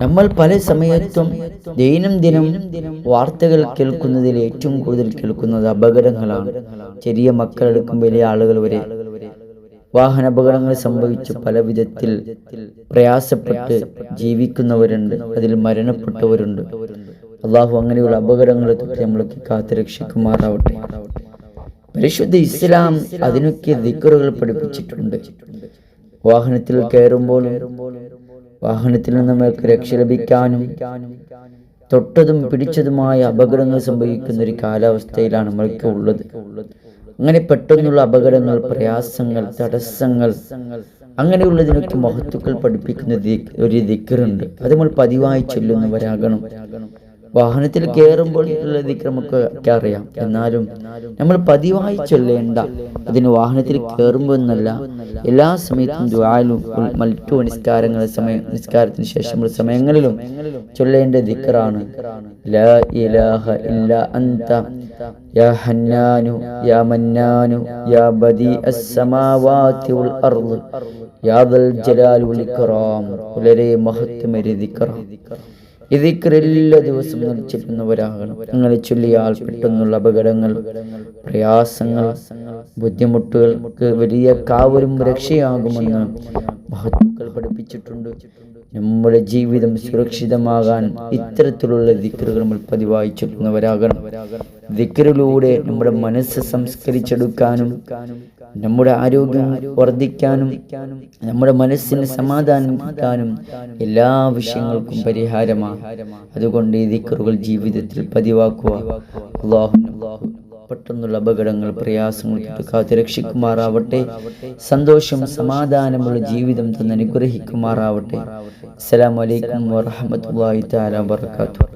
നമ്മൾ പല സമയത്തും ദൈനംദിനം വാർത്തകൾ കേൾക്കുന്നതിൽ ഏറ്റവും കൂടുതൽ കേൾക്കുന്നത് അപകടങ്ങളാണ്. ചെറിയ മക്കളടക്കം വലിയ ആളുകൾ വരെ. വാഹന അപകടങ്ങൾ സംഭവിച്ച് പല വിധത്തിൽ പ്രയാസപ്പെട്ട് ജീവിക്കുന്നവരുണ്ട്. അതിൽ മരണപ്പെട്ടവരുണ്ട്. അള്ളാഹു അങ്ങനെയുള്ള അപകടങ്ങളെ തൊട്ട് നമ്മളൊക്കെ കാത്തു രക്ഷിക്കുമാറാവട്ടെ. പരിശുദ്ധ ഇസ്ലാം അതിനൊക്കെ ദിക്കറുകൾ പഠിപ്പിച്ചിട്ടുണ്ട്. വാഹനത്തിൽ കയറുമ്പോഴും വാഹനത്തിൽ നിന്ന് നമുക്ക് രക്ഷ ലഭിക്കാനും തൊട്ടതും പിടിച്ചതുമായ അപകടങ്ങൾ സംഭവിക്കുന്ന ഒരു കാലാവസ്ഥയിലാണ് നമ്മൾക്ക് ഉള്ളത്. അങ്ങനെ പെട്ടെന്നുള്ള അപകടങ്ങൾ പ്രയാസങ്ങൾ തടസ്സങ്ങൾ അങ്ങനെയുള്ളതിനൊക്കെ മഹത്തുക്കൾ പഠിപ്പിക്കുന്ന ഒരു ദിക്കറുണ്ട് അത് നമ്മൾ പതിവായി ചൊല്ലുന്നവരാകണം. വാഹനത്തിൽ കയറുമ്പോൾ ഉള്ള ദിക്ർ നമുക്ക് അറിയാം. എന്നാലും നമ്മൾ പതിവായി ചൊല്ലേണ്ട. അതിന് വാഹനത്തിൽ കയറുമ്പോൾ എന്നല്ല എല്ലാ സമയത്തും ദ്വാലും മറ്റു നിസ്കാരങ്ങൾ സമയം നിസ്കാരത്തിന് ശേഷമുള്ള സമയങ്ങളിലും ചൊല്ലേണ്ട ദിക്റാണ്. ലാ ഇലാഹ ഇല്ല അന്ത. യാ ഹന്നാനു യാ മന്നാനു യാ ബദി അസ്സമാവാതി വൽ അർദ്. യാ ദൽ ജലാൽ വൽ ഇക്റാം. വളരെ മഹത്വമേറിയ ദിക്റാണ്. ദിക്ർ എല്ലാ ദിവസവും അങ്ങനെ ചൊല്ലിയാൽ പെട്ടെന്നുള്ള അപകടങ്ങൾ പ്രയാസങ്ങൾ ബുദ്ധിമുട്ടുകൾക്ക് വലിയ കാവലും രക്ഷയാകുമെന്ന് മഹത്തുക്കൾ പഠിപ്പിച്ചിട്ടുണ്ട്. നമ്മുടെ ജീവിതം സുരക്ഷിതമാകാൻ ഇത്തരത്തിലുള്ള ദിക്കറുകൾ നമ്മൾ പതിവായി ചൊല്ലുന്നവരാകണം. ദിക്കറിലൂടെ നമ്മുടെ മനസ്സ് സംസ്കരിച്ചെടുക്കാനും നമ്മുടെ ആരോഗ്യം വർദ്ധിക്കാനും നമ്മുടെ മനസ്സിന് സമാധാനം കിട്ടാനും എല്ലാ വിഷയങ്ങൾക്കും പരിഹാരമാണ് അതുകൊണ്ട് ഈ ദിക്കറുകൾ ജീവിതത്തിൽ പതിവാക്കുക. അള്ളാഹു അള്ളാഹു പെട്ടെന്നുള്ള അപകടങ്ങൾ പ്രയാസങ്ങൾ തൊട്ട് കാത്ത് രക്ഷിക്കുമാറാവട്ടെ. സന്തോഷം സമാധാനമുള്ള ജീവിതം തന്നെ അനുഗ്രഹിക്കുമാറാവട്ടെ. അസ്സലാമു അലൈക്കും വറഹ്മത്തുള്ളാഹി തആല വബറകാതുഹു.